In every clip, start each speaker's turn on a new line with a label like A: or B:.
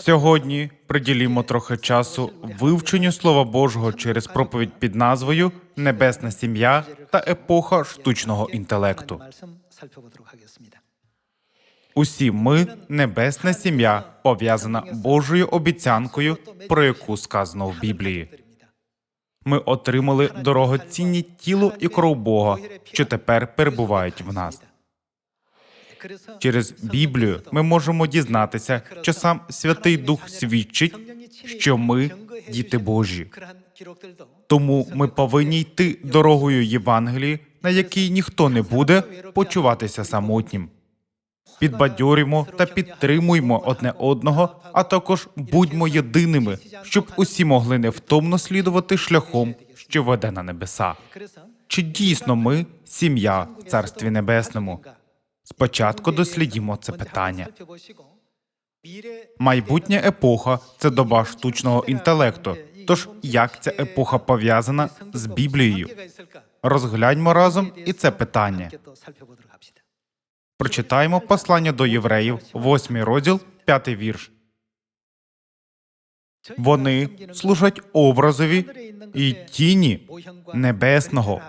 A: Сьогодні приділімо трохи часу вивченню Слова Божого через проповідь під назвою Небесна сім'я та епоха штучного інтелекту. Усі ми небесна сім'я, пов'язана Божою обіцянкою, про яку сказано в Біблії. Ми отримали дорогоцінні тіло і кров Бога, що тепер перебувають в нас. Через Біблію ми можемо дізнатися, що сам Святий Дух свідчить, що ми діти Божі. Тому ми повинні йти дорогою Євангелії, на якій ніхто не буде почуватися самотнім. Підбадьорюємо та підтримуємо одне одного, а також будьмо єдиними, щоб усі могли невтомно слідувати шляхом, що веде на небеса. Чи дійсно ми сім'я в Царстві Небесному? Спочатку дослідімо це питання. Майбутня епоха це доба штучного інтелекту. Тож як ця епоха пов'язана з Біблією? Розгляньмо разом і це питання. Прочитаємо послання до євреїв, 8 розділ, 5 вірш. Вони служать образові і тіні небесного.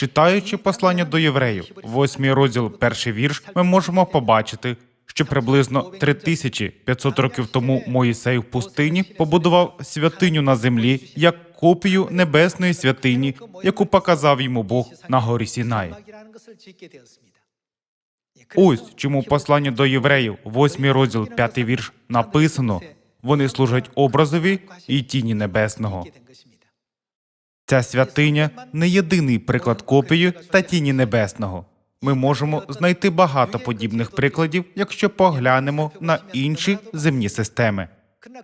A: Читаючи послання до євреїв, 8 розділ, перший вірш, ми можемо побачити, що приблизно 3500 років тому Моїсей в пустині побудував святиню на землі як копію небесної святині, яку показав йому Бог на горі Сінай. Ось чому послання до євреїв, 8 розділ, 5 вірш, написано: вони служать образові і тіні небесного. Ця святиня не єдиний приклад копії та тіні небесного. Ми можемо знайти багато подібних прикладів, якщо поглянемо на інші земні системи.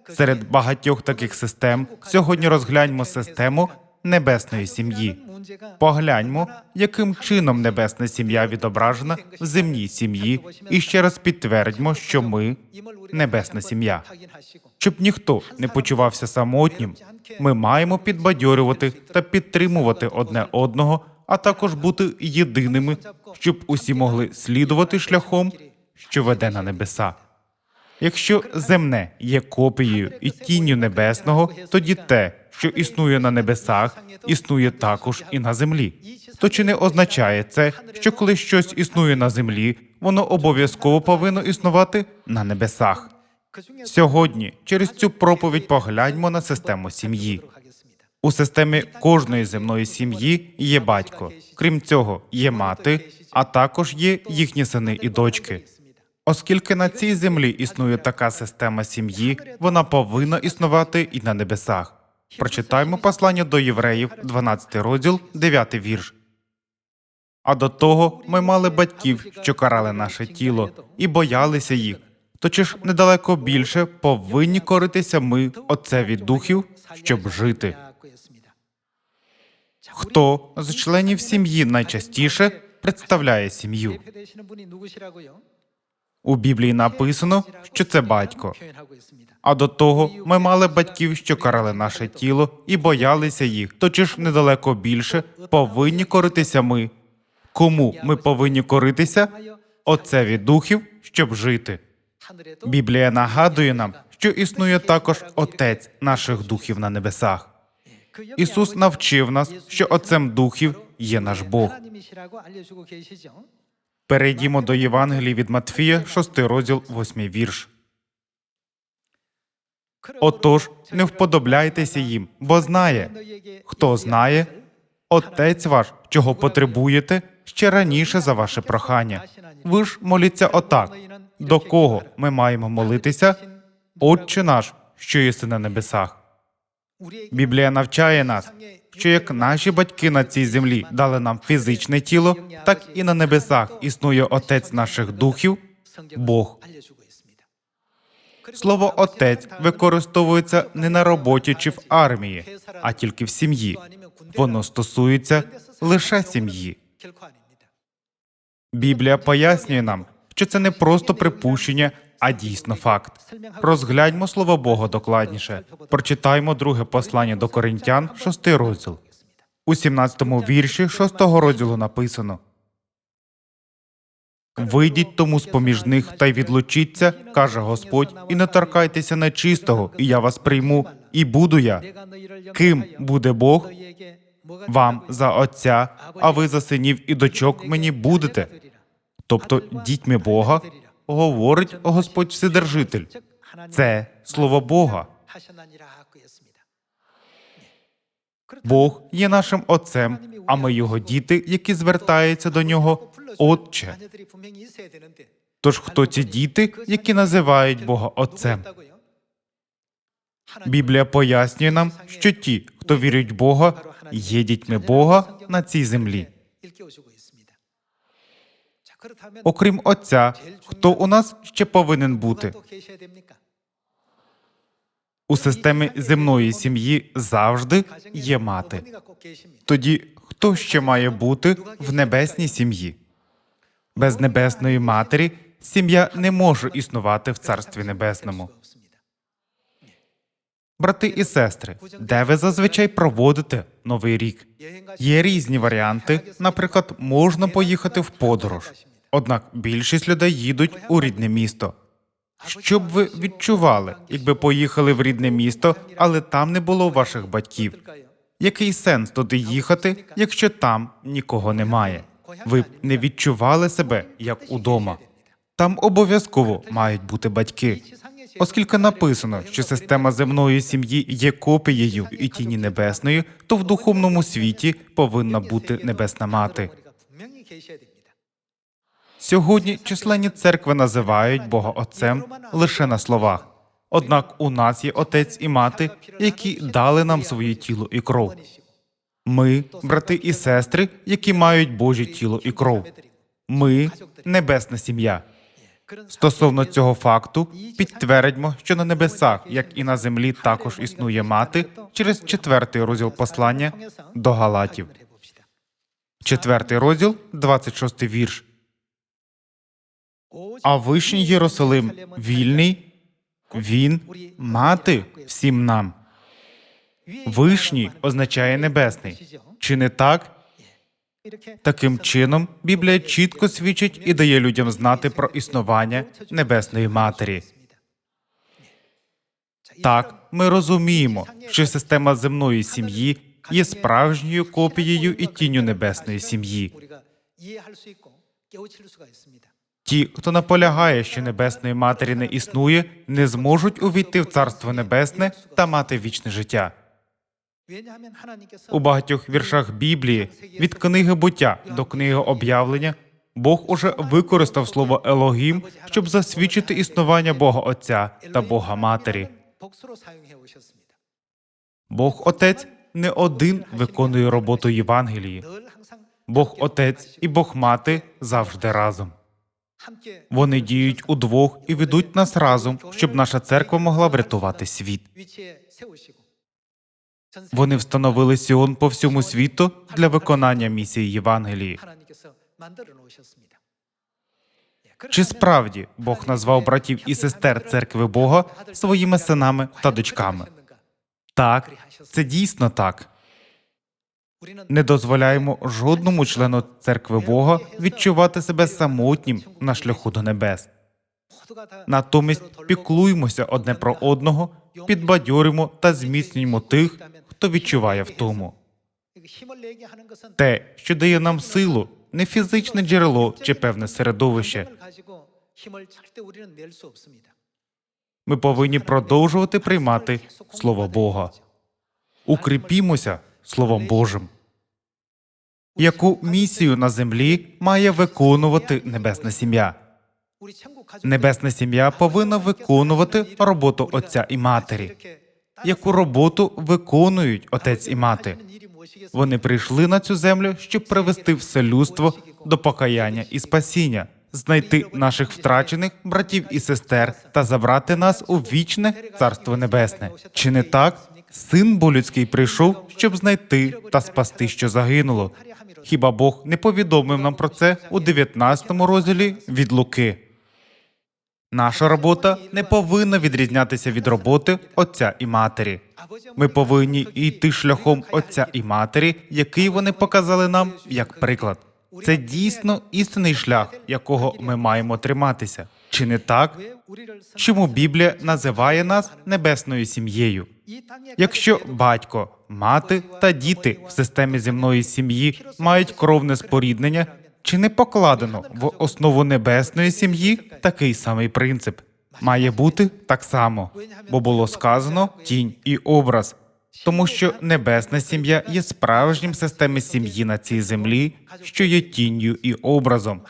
A: Серед багатьох таких систем сьогодні розгляньмо систему небесної сім'ї. Погляньмо, яким чином небесна сім'я відображена в земній сім'ї, і ще раз підтвердьмо, що ми небесна сім'я. Щоб ніхто не почувався самотнім, ми маємо підбадьорювати та підтримувати одне одного, а також бути єдиними, щоб усі могли слідувати шляхом, що веде на небеса. Якщо земне є копією і тінню небесного, тоді те, що існує на небесах, існує також і на землі. То чи не означає це, що коли щось існує на землі, воно обов'язково повинно існувати на небесах? Сьогодні через цю проповідь погляньмо на систему сім'ї. У системі кожної земної сім'ї є батько. Крім цього, є мати, а також є їхні сини і дочки. Оскільки на цій землі існує така система сім'ї, вона повинна існувати і на небесах. Прочитаймо послання до євреїв, 12 розділ, 9 вірш. А до того ми мали батьків, що карали наше тіло, і боялися їх. То чи ж недалеко більше повинні коритися ми отцеві духів, щоб жити? Хто з членів сім'ї найчастіше представляє сім'ю? У Біблії написано, що це батько. А до того ми мали батьків, що карали наше тіло, і боялися їх. То чи ж недалеко більше повинні коритися ми? Кому ми повинні коритися? Отцеві духів, щоб жити. Біблія нагадує нам, що існує також Отець наших духів на небесах. Ісус навчив нас, що Отцем духів є наш Бог. Перейдімо до Євангелії від Матфія, 6 розділ, 8 вірш. Отож, не вподобляйтеся їм, бо знає, хто знає, Отець ваш, чого потребуєте, ще раніше за ваше прохання. Ви ж моліться отак. До кого ми маємо молитися? Отче наш, що єси на небесах. Біблія навчає нас, що як наші батьки на цій землі дали нам фізичне тіло, так і на небесах існує Отець наших духів, Бог. Слово отець використовується не на роботі чи в армії, а тільки в сім'ї. Воно стосується лише сім'ї. Біблія пояснює нам, що це не просто припущення, а дійсно факт. Розгляньмо слово Бога докладніше. Прочитаймо друге послання до Коринтян, шостий розділ. У 17-му вірші шостого розділу написано: Вийдіть тому з поміж них та й відлучіться, каже Господь, і не торкайтеся нечистого, і я вас прийму, і буду я.
B: Ким буде Бог?
A: Вам за отця, а ви за синів і дочок мені будете. Тобто дітьми Бога говорить Господь Вседержитель. Це слово Бога. Бог є нашим отцем, а ми його діти, які звертаються до нього Отче. Тож хто ці діти, які називають Бога Отцем? Біблія пояснює нам, що ті, хто вірять в Бога, є дітьми Бога на цій землі. Окрім Отця, хто у нас ще повинен бути? У системі земної сім'ї завжди є мати. Тоді хто ще має бути в небесній сім'ї? Без небесної матері сім'я не може існувати в царстві небесному. Брати і сестри, де ви зазвичай проводите новий рік? Є різні варіанти. Наприклад, можна поїхати в подорож. Однак більшість людей їдуть у рідне місто. Що б ви відчували, якби поїхали в рідне місто, але там не було ваших батьків? Який сенс туди їхати, якщо там нікого немає? Ви б не відчували себе як удома. Там обов'язково мають бути батьки. Оскільки написано, що система земної сім'ї є копією і тіні небесної, то в духовному світі повинна бути небесна мати. Сьогодні численні церкви називають Бога Отцем лише на словах. Однак у нас є отець і мати, які дали нам своє тіло і кров. Ми, брати і сестри, які мають Боже тіло і кров. Ми небесна сім'я. Стосовно цього факту, підтвердьмо, що на небесах, як і на землі, також існує мати через четвертий розділ послання до Галатів. Четвертий розділ, 26 вірш. А вишній Єрусалим вільний, він мати всім нам. Вишній означає небесний. Чи не так? Таким чином, Біблія чітко свідчить і дає людям знати про існування небесної матері. Так, ми розуміємо, що система земної сім'ї є справжньою копією і тінню небесної сім'ї. Ті, хто наполягає, що небесної матері не існує, не зможуть увійти в царство небесне та мати вічне життя. У багатьох віршах Біблії від книги буття до книги об'явлення Бог уже використав слово Елогім, щоб засвідчити існування Бога Отця та Бога Матері. Бог Отець не один виконує роботу Євангелії. Бог Отець і Бог Мати завжди разом. Вони діють удвох і ведуть нас разом, щоб наша церква могла врятувати світ. Вони встановили Сіон по всьому світу для виконання місії Євангелії. Чи справді Бог назвав братів і сестер церкви Бога своїми синами та дочками? Так, це дійсно так. Не дозволяємо жодному члену церкви Бога відчувати себе самотнім на шляху до небес. Натомість піклуємося одне про одного, підбадьоримо та зміцнюємо тих, хто відчуває втому. Те, що дає нам силу, не фізичне джерело чи певне середовище. Ми повинні продовжувати приймати Слово Бога. Укріпімося Словом Божим. Яку місію на землі має виконувати небесна сім'я? Небесна сім'я повинна виконувати роботу отця і матері. Яку роботу виконують отець і мати? Вони прийшли на цю землю, щоб привести все людство до покаяння і спасіння, знайти наших втрачених братів і сестер та забрати нас у вічне царство небесне. Чи не так? Син бо людський прийшов, щоб знайти та спасти, що загинуло. Хіба Бог не повідомив нам про це у 19 розділі від Луки? Наша робота не повинна відрізнятися від роботи отця і матері. Ми повинні йти шляхом отця і матері, який вони показали нам як приклад. Це дійсно істинний шлях, якого ми маємо триматися. Чи не так? Чому Біблія називає нас небесною сім'єю? Якщо батько, мати та діти в системі земної сім'ї мають кровне споріднення, чи не покладено в основу небесної сім'ї такий самий принцип? Має бути так само, бо було сказано тінь і образ, тому що небесна сім'я є справжнім системою сім'ї на цій землі, що є тінню і образом.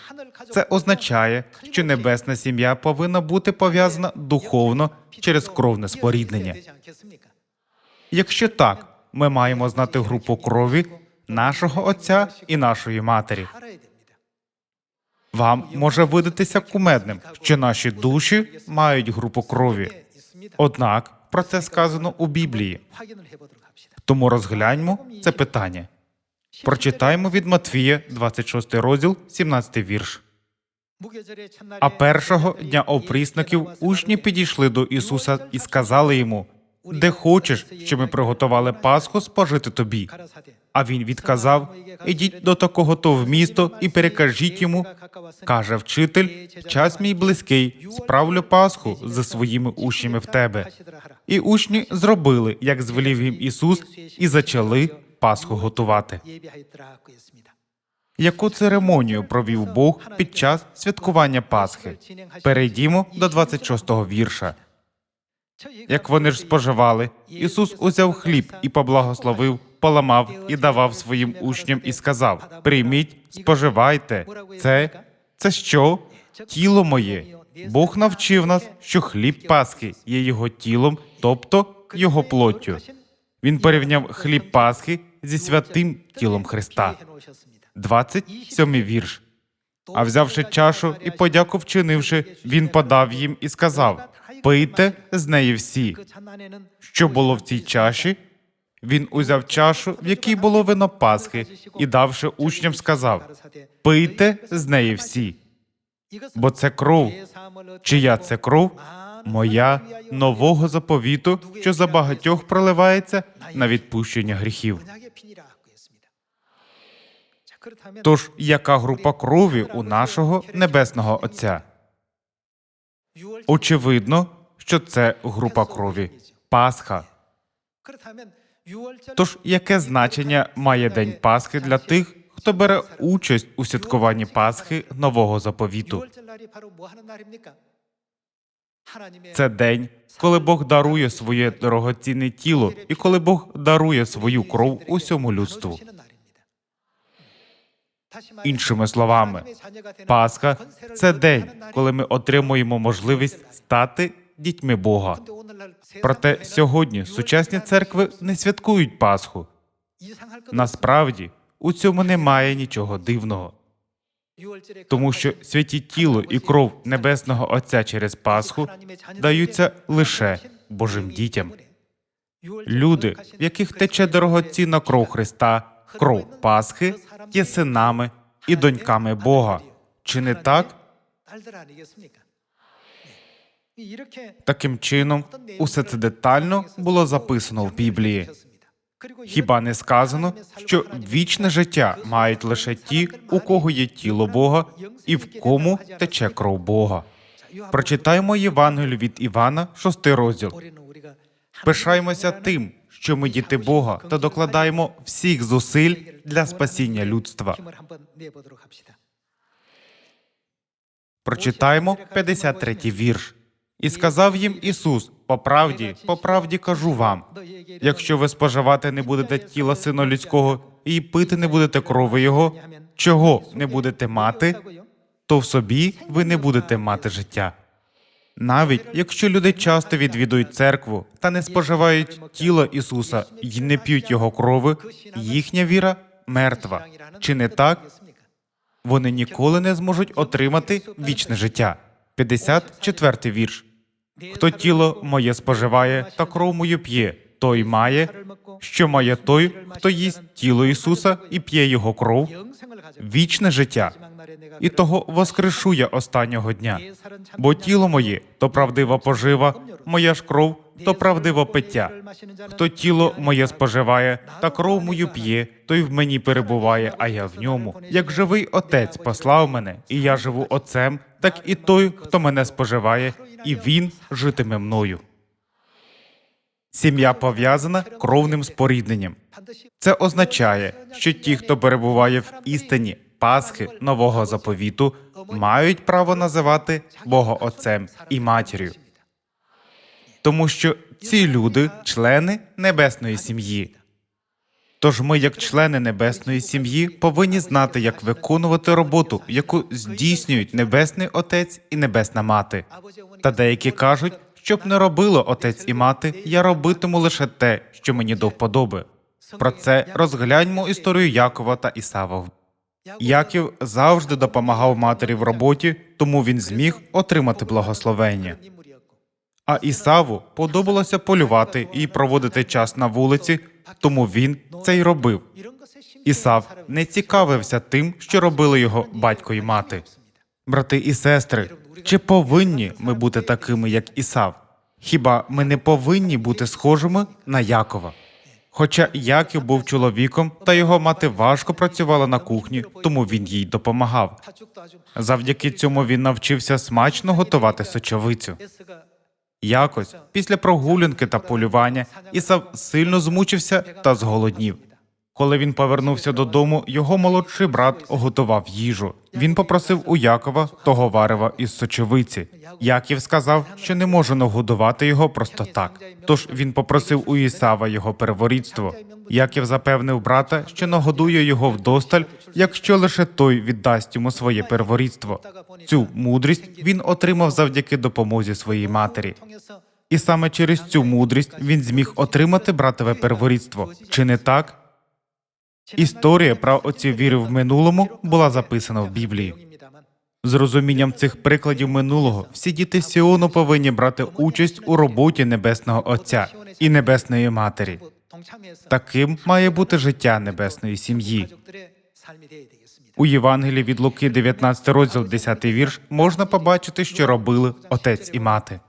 A: Це означає, що небесна сім'я повинна бути пов'язана духовно через кровне споріднення. Якщо так, ми маємо знати групу крові нашого отця і нашої матері. Вам може видатися кумедним, що наші душі мають групу крові. Однак про це сказано у Біблії. Тому розгляньмо це питання. Прочитаємо від Матвія, 26 розділ, 17 вірш. А першого дня опрісників учні підійшли до Ісуса і сказали йому: Де хочеш, щоб ми приготували Пасху спожити тобі? А він відказав: Ідіть до такого то в місто і перекажіть йому. Каже вчитель: час мій близький, справлю Пасху за своїми учнями в тебе. І учні зробили, як звелів їм Ісус, і зачали Пасху готувати. Яку церемонію провів Бог під час святкування Пасхи? Перейдімо до 26-го вірша. Як вони ж споживали, Ісус узяв хліб і поблагословив, поламав і давав своїм учням і сказав: Прийміть, споживайте. Це це що? Тіло моє. Бог навчив нас, що хліб Пасхи є його тілом, тобто його плоттю. Він порівняв хліб Пасхи зі святим тілом Христа. 27 вірш. А взявши чашу і подяку вчинивши, він подав їм і сказав: Пийте з неї всі. Що було в цій чаші? Він узяв чашу, в якій було вино Пасхи, і давши учням, сказав: Пийте з неї всі, бо це кров. Чия це кров? Моя нового заповіту, що за багатьох проливається на відпущення гріхів. Тож яка група крові у нашого небесного Отця? Очевидно, що це група крові Пасха. Тож яке значення має День Пасхи для тих, хто бере участь у святкуванні Пасхи нового заповіту? Це день, коли Бог дарує своє дорогоцінне тіло, і коли Бог дарує свою кров усьому людству. Іншими словами, Пасха це день, коли ми отримуємо можливість стати дітьми Бога. Проте сьогодні сучасні церкви не святкують Пасху. Насправді у цьому немає нічого дивного, тому що святі тіло і кров небесного Отця через Пасху даються лише Божим дітям. Люди, в яких тече дорогоцінна кров Христа, кров Пасхи, є синами і доньками Бога. Чи не так? Таким чином, усе це детально було записано в Біблії. Хіба не сказано, що вічне життя мають лише ті, у кого є тіло Бога, і в кому тече кров Бога? Прочитаємо Євангелію від Івана, шостий розділ. Пишаємося тим, що ми діти Бога, та докладаємо всіх зусиль для спасіння людства. Прочитаємо 53-й вірш. І сказав їм Ісус: по правді, по правді кажу вам: якщо ви споживати не будете тіла сина людського і пити не будете крови Його, чого не будете мати, то в собі ви не будете мати життя. Навіть якщо люди часто відвідують церкву та не споживають тіло Ісуса і не п'ють його крови, їхня віра мертва. Чи не так? Вони ніколи не зможуть отримати вічне життя. 54 вірш. Хто тіло моє споживає та кров мою п'є, той має, що має той, хто їсть тіло Ісуса і п'є його кров, вічне життя, і того воскрешу я останнього дня. Бо тіло моє то правдива пожива, моя ж кров то правдиво пиття. Хто тіло моє споживає, та кров мою п'є, той в мені перебуває, а я в ньому. Як живий отець послав мене, і я живу отцем, так і той, хто мене споживає, і він житиме мною. Сім'я пов'язана кровним спорідненням. Це означає, що ті, хто перебуває в істині Пасхи нового заповіту, мають право називати Бога Отцем і матір'ю, тому що ці люди члени небесної сім'ї. Тож ми, як члени небесної сім'ї, повинні знати, як виконувати роботу, яку здійснюють Небесний Отець і Небесна Мати. Та деякі кажуть, щоб не робило отець і мати, я робитиму лише те, що мені до вподоби. Про це розгляньмо історію Якова та Ісава. Яків завжди допомагав матері в роботі, тому він зміг отримати благословення. А Ісаву подобалося полювати і проводити час на вулиці, тому він це й робив. Ісав не цікавився тим, що робили його батько і мати. Брати і сестри, чи повинні ми бути такими, як Ісав? Хіба ми не повинні бути схожими на Якова? Хоча Яків був чоловіком, та його мати важко працювала на кухні, тому він їй допомагав. Завдяки цьому він навчився смачно готувати сочовицю. Якось після прогулянки та полювання Ісав сильно змучився та зголоднів. Коли він повернувся додому, його молодший брат готував їжу. Він попросив у Якова того варева із сочовиці. Яків сказав, що не може нагодувати його просто так. Тож він попросив у Ісава його переворідство. Яків запевнив брата, що нагодує його вдосталь, якщо лише той віддасть йому своє переворідство. Цю мудрість він отримав завдяки допомозі своїй матері. І саме через цю мудрість він зміг отримати братове перворідство. Чи не так? Історія про отців віри в минулому була записана в Біблії. З розумінням цих прикладів минулого всі діти Сіону повинні брати участь у роботі Небесного Отця і Небесної Матері. Таким має бути життя небесної сім'ї. У Євангелії від Луки, 19 розділ, 10 вірш, можна побачити, що робили отець і мати.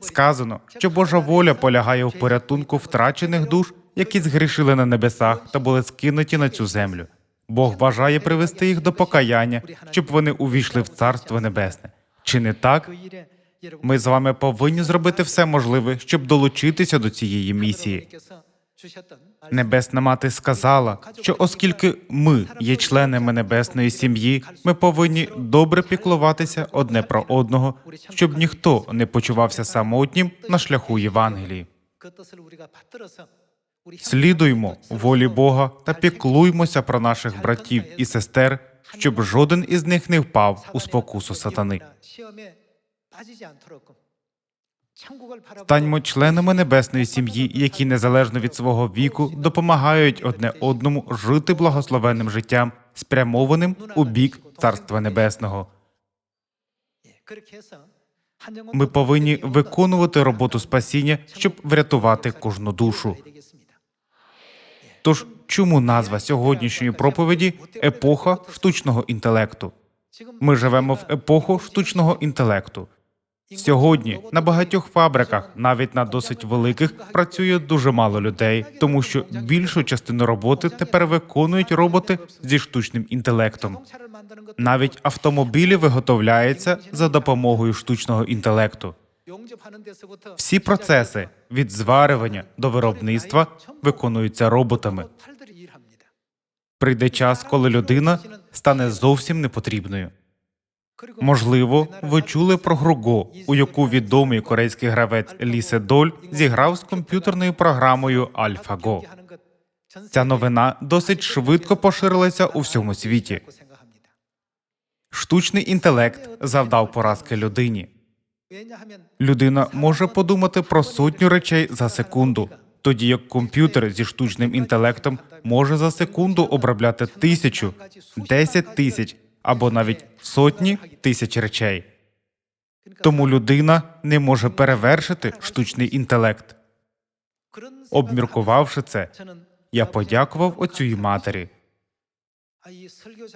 A: Сказано, що Божа воля полягає в порятунку втрачених душ, які згрішили на небесах та були скинуті на цю землю. Бог бажає привести їх до покаяння, щоб вони увійшли в Царство Небесне. Чи не так? Ми з вами повинні зробити все можливе, щоб долучитися до цієї місії. Небесна мати сказала, що оскільки ми є членами небесної сім'ї, ми повинні добре піклуватися одне про одного, щоб ніхто не почувався самотнім на шляху Євангелії. Слідуймо волі Бога та піклуймося про наших братів і сестер, щоб жоден із них не впав у спокусу сатани. Станьмо членами небесної сім'ї, які незалежно від свого віку допомагають одне одному жити благословенним життям, спрямованим у бік Царства Небесного. Ми повинні виконувати роботу спасіння, щоб врятувати кожну душу. Тож чому назва сьогоднішньої проповіді епоха штучного інтелекту? Ми живемо в епоху штучного інтелекту. Сьогодні на багатьох фабриках, навіть на досить великих, працює дуже мало людей, тому що більшу частину роботи тепер виконують роботи зі штучним інтелектом. Навіть автомобілі виготовляються за допомогою штучного інтелекту. Всі процеси від зварювання до виробництва виконуються роботами. Прийде час, коли людина стане зовсім непотрібною. Можливо, ви чули про гру Го, у яку відомий корейський гравець Лі Седоль зіграв з комп'ютерною програмою AlphaGo. Ця новина досить швидко поширилася у всьому світі. Штучний інтелект завдав поразки людині. Людина може подумати про сотню речей за секунду, тоді як комп'ютер зі штучним інтелектом може за секунду обробляти тисячу, десять тисяч або навіть сотні тисяч речей. Тому людина не може перевершити штучний інтелект. Обміркувавши це, я подякував отцю матері.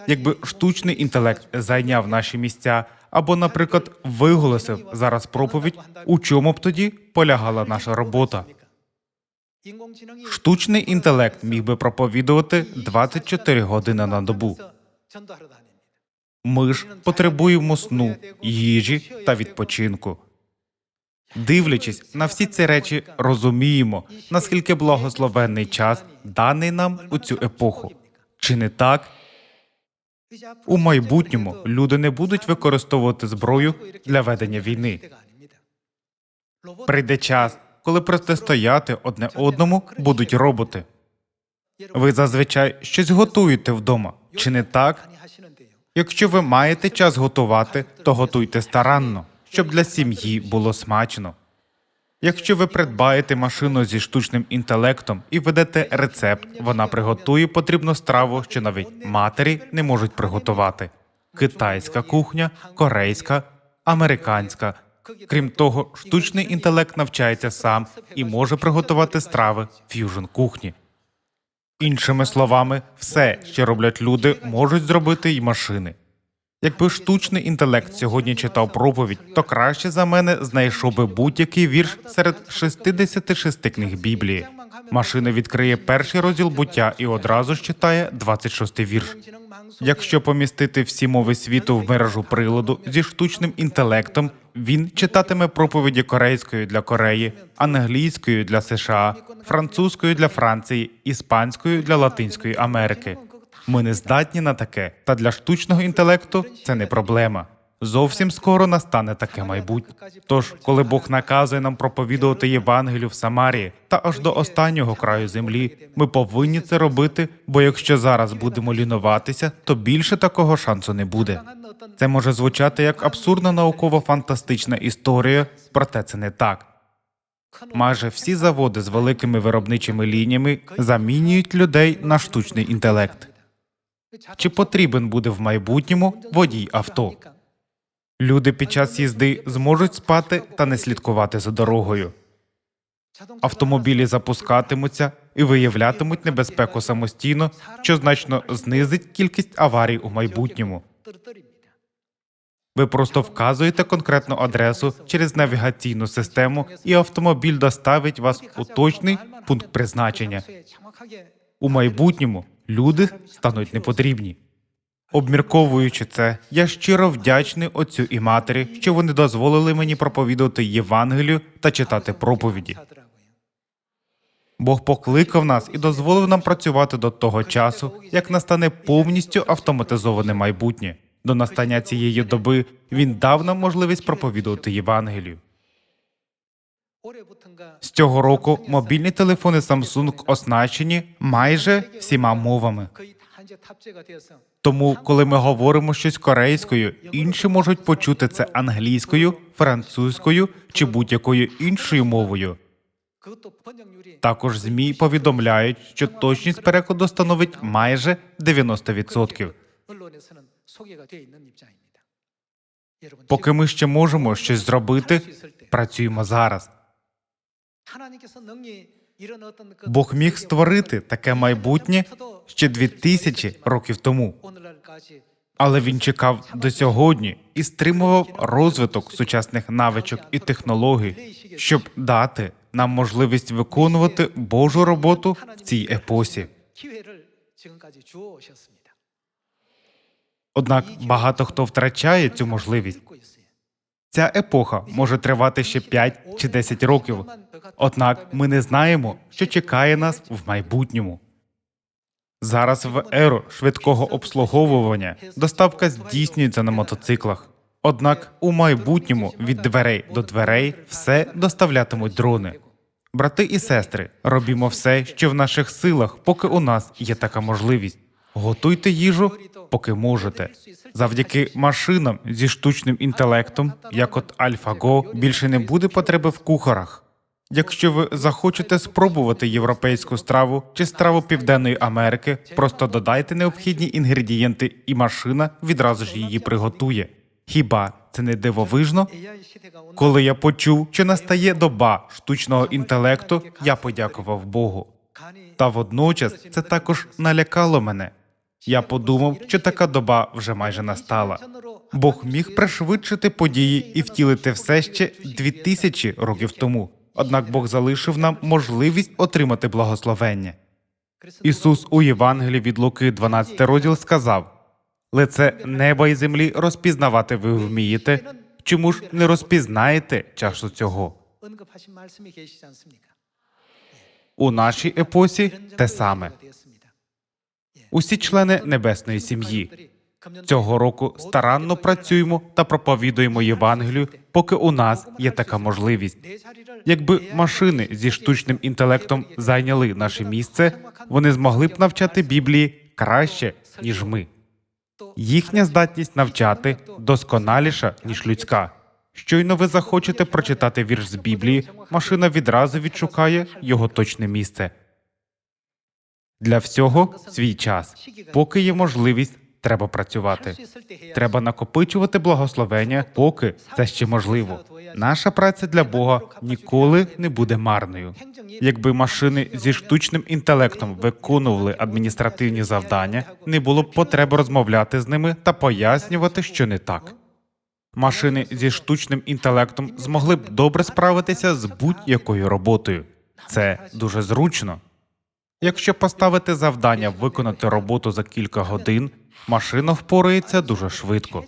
A: Якби штучний інтелект зайняв наші місця або, наприклад, виголосив зараз проповідь, у чому б тоді полягала наша робота? Штучний інтелект міг би проповідувати 24 години на добу. Ми ж потребуємо сну, їжі та відпочинку. Дивлячись на всі ці речі, розуміємо, наскільки благословенний час даний нам у цю епоху. Чи не так? У майбутньому люди не будуть використовувати зброю для ведення війни. Прийде час, коли протистояти одне одному будуть роботи. Ви зазвичай щось готуєте вдома, чи не так? Якщо ви маєте час готувати, то готуйте старанно, щоб для сім'ї було смачно. Якщо ви придбаєте машину зі штучним інтелектом і ведете рецепт, вона приготує потрібну страву, що навіть матері не можуть приготувати: китайська кухня, корейська, американська. Крім того, штучний інтелект навчається сам і може приготувати страви ф'южн кухні. Іншими словами, все, що роблять люди, можуть зробити й машини. Якби штучний інтелект сьогодні читав проповідь, то краще за мене знайшов би будь-який вірш серед 66 книг Біблії. Машина відкриє перший розділ буття і одразу ж читає 26 вірш. Якщо помістити всі мови світу в мережу приладу зі штучним інтелектом, він читатиме проповіді корейською для Кореї, англійською для США, французькою для Франції, іспанською для Латинської Америки. Ми не здатні на таке, та для штучного інтелекту це не проблема. Зовсім скоро настане таке майбутнє. Тож, коли Бог наказує нам проповідувати Євангелію в Самарії та аж до останнього краю землі, ми повинні це робити, бо якщо зараз будемо лінуватися, то більше такого шансу не буде. Це може звучати як абсурдна науково-фантастична історія, проте це не так. Майже всі заводи з великими виробничими лініями замінюють людей на штучний інтелект. Чи потрібен буде в майбутньому водій авто? Люди під час їзди зможуть спати та не слідкувати за дорогою. Автомобілі запускатимуться і виявлятимуть небезпеку самостійно, що значно знизить кількість аварій у майбутньому. Ви просто вказуєте конкретну адресу через навігаційну систему, і автомобіль доставить вас у точний пункт призначення. У майбутньому люди стануть непотрібні. Обмірковуючи це, я щиро вдячний отцю і матері, що вони дозволили мені проповідувати Євангелію та читати проповіді. Бог покликав нас і дозволив нам працювати до того часу, як настане повністю автоматизоване майбутнє. До настання цієї доби він дав нам можливість проповідувати Євангелію. З цього року мобільні телефони Samsung оснащені майже всіма мовами. Тому, коли ми говоримо щось корейською, інші можуть почути це англійською, французькою чи будь-якою іншою мовою. Також ЗМІ повідомляють, що точність перекладу становить майже 90%. Поки ми ще можемо щось зробити, працюємо зараз. Бог міг створити таке майбутнє ще 2000 років тому, але він чекав до сьогодні і стримував розвиток сучасних навичок і технологій, щоб дати нам можливість виконувати Божу роботу в цій епосі. Однак багато хто втрачає цю можливість. Ця епоха може тривати ще 5 чи 10 років. Однак ми не знаємо, що чекає нас в майбутньому. Зараз в еру швидкого обслуговування доставка здійснюється на мотоциклах. Однак у майбутньому від дверей до дверей все доставлятимуть дрони. Брати і сестри, робімо все, що в наших силах, поки у нас є така можливість. Готуйте їжу, поки можете. Завдяки машинам зі штучним інтелектом, як от AlphaGo, більше не буде потреби в кухарах. Якщо ви захочете спробувати європейську страву чи страву Південної Америки, просто додайте необхідні інгредієнти, і машина відразу ж її приготує. Хіба це не дивовижно? Коли я почув, що настає доба штучного інтелекту, я подякував Богу. Та водночас це також налякало мене. Я подумав, що така доба вже майже настала. Бог міг пришвидшити події і втілити все ще дві тисячі років тому. Однак Бог залишив нам можливість отримати благословення. Ісус у Євангелії від Луки, 12 розділ, сказав: Лице неба і землі розпізнавати ви вмієте. Чому ж не розпізнаєте часу цього? У нашій епосі те саме. Усі члени небесної сім'ї цього року старанно працюємо та проповідуємо Євангелію, поки у нас є така можливість. Якби машини зі штучним інтелектом зайняли наше місце, вони змогли б навчати Біблії краще, ніж ми. Їхня здатність навчати досконаліша, ніж людська. Щойно ви захочете прочитати вірш з Біблії, машина відразу відшукає його точне місце. Для всього свій час. Поки є можливість, треба працювати. Треба накопичувати благословення, поки це ще можливо. Наша праця для Бога ніколи не буде марною. Якби машини зі штучним інтелектом виконували адміністративні завдання, не було б потреби розмовляти з ними та пояснювати, що не так. Машини зі штучним інтелектом змогли б добре справитися з будь-якою роботою. Це дуже зручно. Якщо поставити завдання виконати роботу за кілька годин, машина впорається дуже швидко.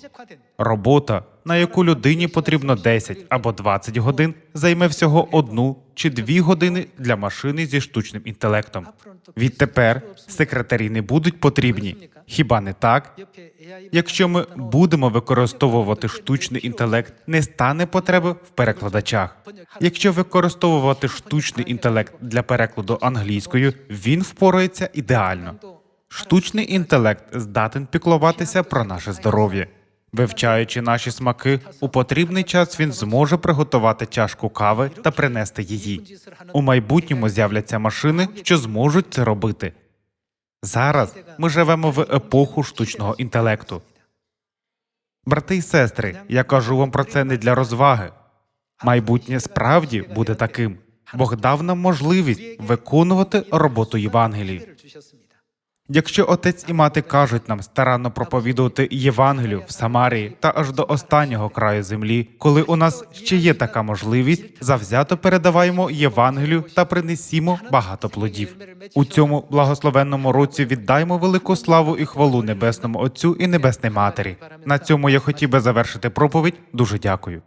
A: Робота, на яку людині потрібно 10 або 20 годин, займе всього одну чи дві години для машини зі штучним інтелектом. Відтепер секретарі не будуть потрібні. Хіба не так? Якщо ми будемо використовувати штучний інтелект, не стане потреби в перекладачах. Якщо використовувати штучний інтелект для перекладу англійською, він впорається ідеально. Штучний інтелект здатен піклуватися про наше здоров'я. Вивчаючи наші смаки, у потрібний час він зможе приготувати чашку кави та принести її. У майбутньому з'являться машини, що зможуть це робити. Зараз ми живемо в епоху штучного інтелекту. Брати і сестри, я кажу вам про це не для розваги. Майбутнє справді буде таким. Бог дав нам можливість виконувати роботу Євангелії. Якщо отець і мати кажуть нам старанно проповідувати Євангелію в Самарії та аж до останнього краю землі, коли у нас ще є така можливість, завзято передаваємо Євангелію та принесімо багато плодів. У цьому благословенному році віддаймо велику славу і хвалу небесному Отцю і Небесній Матері. На цьому я хотів би завершити проповідь. Дуже дякую.